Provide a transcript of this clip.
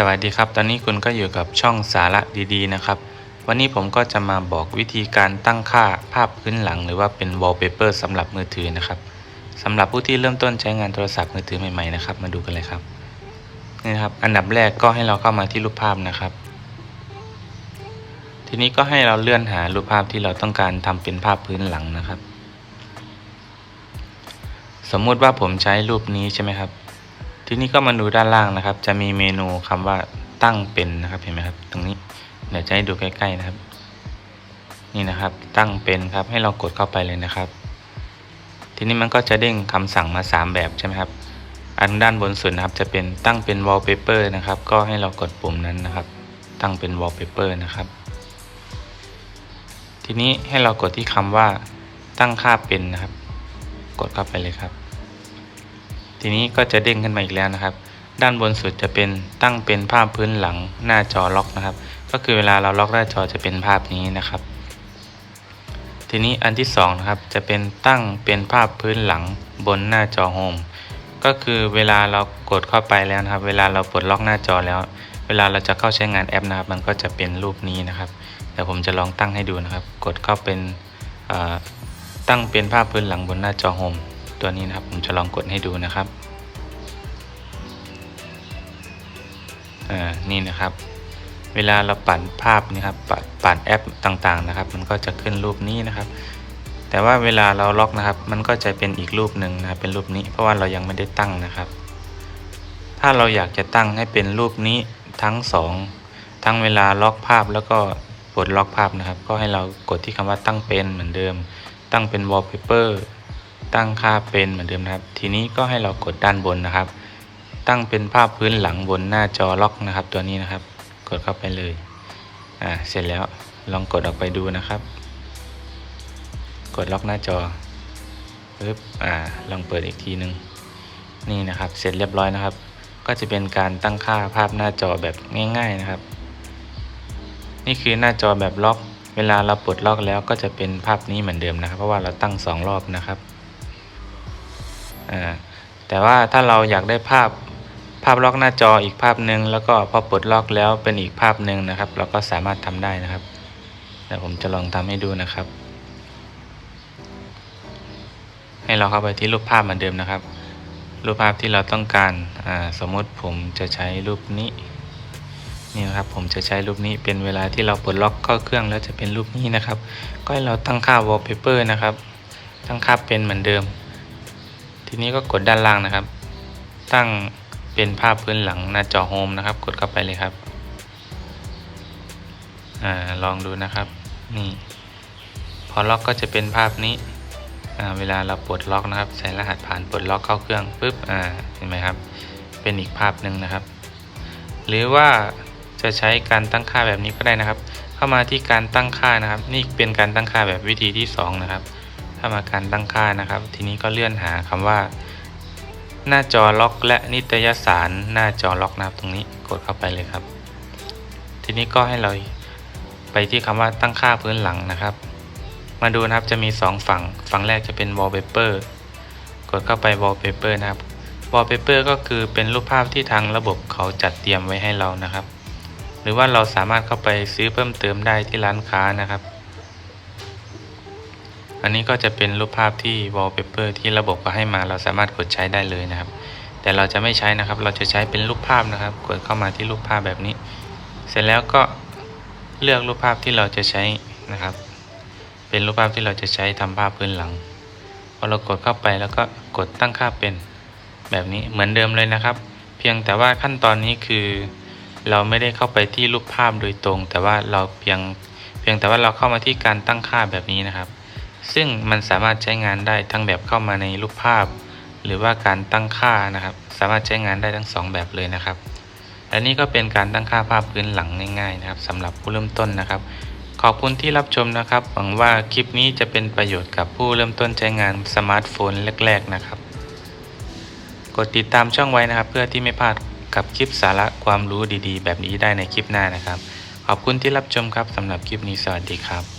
สวัสดีครับ ตอนนี้คุณก็อยู่กับช่องสาระดีๆนะครับ วันนี้ผมก็จะมาบอกวิธีการตั้งค่าภาพพื้นหลัง หรือว่าเป็น wallpaper สำหรับมือถือนะครับสำหรับผู้ที่เริ่มต้นใช้งานโทรศัพท์มือถือใหม่ๆนะครับ มาดูกันเลยครับนี่ครับ อันดับแรกก็ให้เราเข้ามาที่รูปภาพนะครับ ทีนี้ก็ให้เราเลื่อนหารูปภาพที่เราต้องการทำเป็นภาพพื้นหลังนะครับ สมมุติว่าผมใช้รูปนี้ใช่ไหมครับ ทีนี้ก็มาดูด้านล่างนะครับ จะมีเมนูคำว่าตั้งเป็นนะครับเห็นไหมครับ ตรงนี้เดี๋ยวจะให้ดูใกล้ๆนะครับ นี่นะครับ ตั้งเป็นครับให้เรากดเข้าไปเลยนะครับ ทีนี้มันก็จะเด้งคำสั่งมา 3 แบบใช่ไหมครับ อันด้านบนสุดนะครับ จะเป็นตั้งเป็น wallpaper นะครับ ก็ให้เรากดปุ่มนั้นนะครับ ตั้งเป็น wallpaper นะครับ ทีนี้ให้เรากดที่คำว่าตั้งค่าเป็นนะครับ กดเข้าไปเลยครับ ทีนี้ก็จะเด้งขึ้นมาอีกแล้วนะครับ ด้านบนสุดจะเป็นตั้งเป็นภาพพื้นหลังหน้าจอล็อกนะครับ ก็คือเวลาเราล็อกหน้าจอจะเป็นภาพนี้นะครับ ทีนี้อันที่สองนะครับจะเป็นตั้งเป็นภาพพื้นหลังบนหน้าจอโฮมก็คือเวลาเรากดเข้าไปแล้วนะครับ เวลาเราปลดล็อกหน้าจอแล้ว เวลาเราจะเข้าใช้งานแอปนะครับ มันก็จะเป็นรูปนี้นะครับเดี๋ยวผมจะลองตั้งให้ดูนะครับ กดเข้าเป็นตั้งเป็นภาพพื้นหลังบนหน้าจอโฮม ตัวนี้นะครับ ผมจะลองกดให้ดูนะครับอ่านี่นะครับ เวลาเราปั่นภาพนี่ครับปัดปั่นแอปต่างๆนะครับ มันก็จะขึ้นรูปนี้นะครับ แต่ว่าเวลาเราล็อกนะครับ มันก็จะเป็นอีกรูปหนึ่งนะครับ เป็นรูปนี้เพราะว่าเรายังไม่ได้ตั้งนะครับ ถ้าเราอยากจะตั้งให้เป็นรูปนี้ทั้งสองทั้งเวลาล็อกภาพแล้วก็ปลดล็อกภาพนะครับ ก็ให้เรากดที่คำว่าตั้งเป็นเหมือนเดิม ตั้งเป็น wallpaper ตั้งค่าเป็นเหมือนเดิมนะครับ ทีนี้ก็ให้เรากดด้านบนนะครับ ตั้งเป็นภาพพื้นหลังบนหน้าจอล็อกนะครับ ตัวนี้นะครับ กดเข้าไปเลยอ่าเสร็จแล้วลองกดออกไปดูนะครับ กดล็อกหน้าจอปึ๊บอ่าลองเปิดอีกทีนึงนี่นะครับเสร็จเรียบร้อยนะครับ ก็จะเป็นการตั้งค่าภาพหน้าจอแบบง่าย ๆนะครับ นี่คือหน้าจอแบบล็อก เวลาเราปลดล็อกแล้วก็จะเป็นภาพนี้เหมือนเดิมนะครับ เพราะว่าเราตั้ง 2 รอบนะครับ แต่ว่าถ้าเราอยากได้ภาพภาพล็อกหน้าจออีกภาพหนึ่งแล้วก็พอปลดล็อกแล้วเป็นอีกภาพหนึ่งนะครับ เราก็สามารถทำได้นะครับเดี๋ยวผมจะลองทำให้ดูนะครับ ให้เราเข้าไปที่รูปภาพเหมือนเดิมนะครับ รูปภาพที่เราต้องการสมมติผมจะใช้รูปนี้นี่นะครับผมจะใช้รูปนี้เป็นเวลาที่เราปลดล็อกเข้าเครื่องแล้วจะเป็นรูปนี้นะครับ ก็ให้เราตั้งค่า wallpaper นะครับ ตั้งค่าเป็นเหมือนเดิม ทีนี้ก็กดด้านล่างนะครับ ตั้งเป็นภาพพื้นหลังหน้าจอโฮมนะครับ กดเข้าไปเลยครับอลองดูนะครับนี่พอล็อกก็จะเป็นภาพนี้เวลาเราปลดล็อกนะครับใส่รหัสผ่านปลดล็อกเข้าเครื่องปุ๊บเห็นไหมครับ เป็นอีกภาพหนึ่งนะครับ หรือว่าจะใช้การตั้งค่าแบบนี้ก็ได้นะครับ เข้ามาที่การตั้งค่านะครับ นี่เป็นการตั้งค่าแบบวิธีที่สองนะครับ ถ้ามาการตั้งค่านะครับ ทีนี้ก็เลื่อนหาคำว่า หน้าจอล็อกและนิตยสารหน้าจอล็อกนะครับตรงนี้กดเข้าไปเลยครับ ทีนี้ก็ให้เราไปที่คำว่าตั้งค่าพื้นหลังนะครับ มาดูนะครับจะมี 2 ฝั่ง ฝั่งแรกจะเป็น wallpaper กดเข้าไป wallpaper นะครับ wallpaper ก็คือเป็นรูปภาพที่ทางระบบเขาจัดเตรียมไว้ให้เรานะครับ หรือว่าเราสามารถเข้าไปซื้อเพิ่มเติมได้ที่ร้านค้านะครับ อันนี้ก็จะเป็นรูปภาพที่ wallpaper ที่ระบบก็ให้มาเราสามารถกดใช้ได้เลยนะครับ แต่เราจะไม่ใช้นะครับ เราจะใช้เป็นรูปภาพนะครับ กดเข้ามาที่รูปภาพแบบนี้ เสร็จแล้วก็เลือกรูปภาพที่เราจะใช้นะครับ เป็นรูปภาพที่เราจะใช้ทำภาพพื้นหลังพอเรากดเข้าไปแล้วก็กดตั้งค่าเป็นแบบนี้เหมือนเดิมเลยนะครับ เพียงแต่ว่าขั้นตอนนี้คือ เราไม่ได้เข้าไปที่รูปภาพโดยตรง แต่ว่าเราเพียงเพียงแต่ว่าเราเข้ามาที่การตั้งค่าแบบนี้นะครับ ซึ่งมันสามารถใช้งานได้ทั้งแบบเข้ามาในรูปภาพ หรือว่าการตั้งค่านะครับ สามารถใช้งานได้ทั้ง 2 แบบเลยนะครับและนี่ก็เป็นการตั้งค่าภาพพื้นหลังง่ายๆนะครับสำหรับผู้เริ่มต้นนะครับ ขอบคุณที่รับชมนะครับ หวังว่าคลิปนี้จะเป็นประโยชน์กับผู้เริ่มต้นใช้งานสมาร์ทโฟนแรก ๆนะครับ กดติดตามช่องไว้นะครับ เพื่อที่ไม่พลาดกับคลิปสาระความรู้ดีๆ แบบนี้ได้ในคลิปหน้านะครับ ขอบคุณที่รับชมครับสำหรับคลิปนี้สวัสดีครับ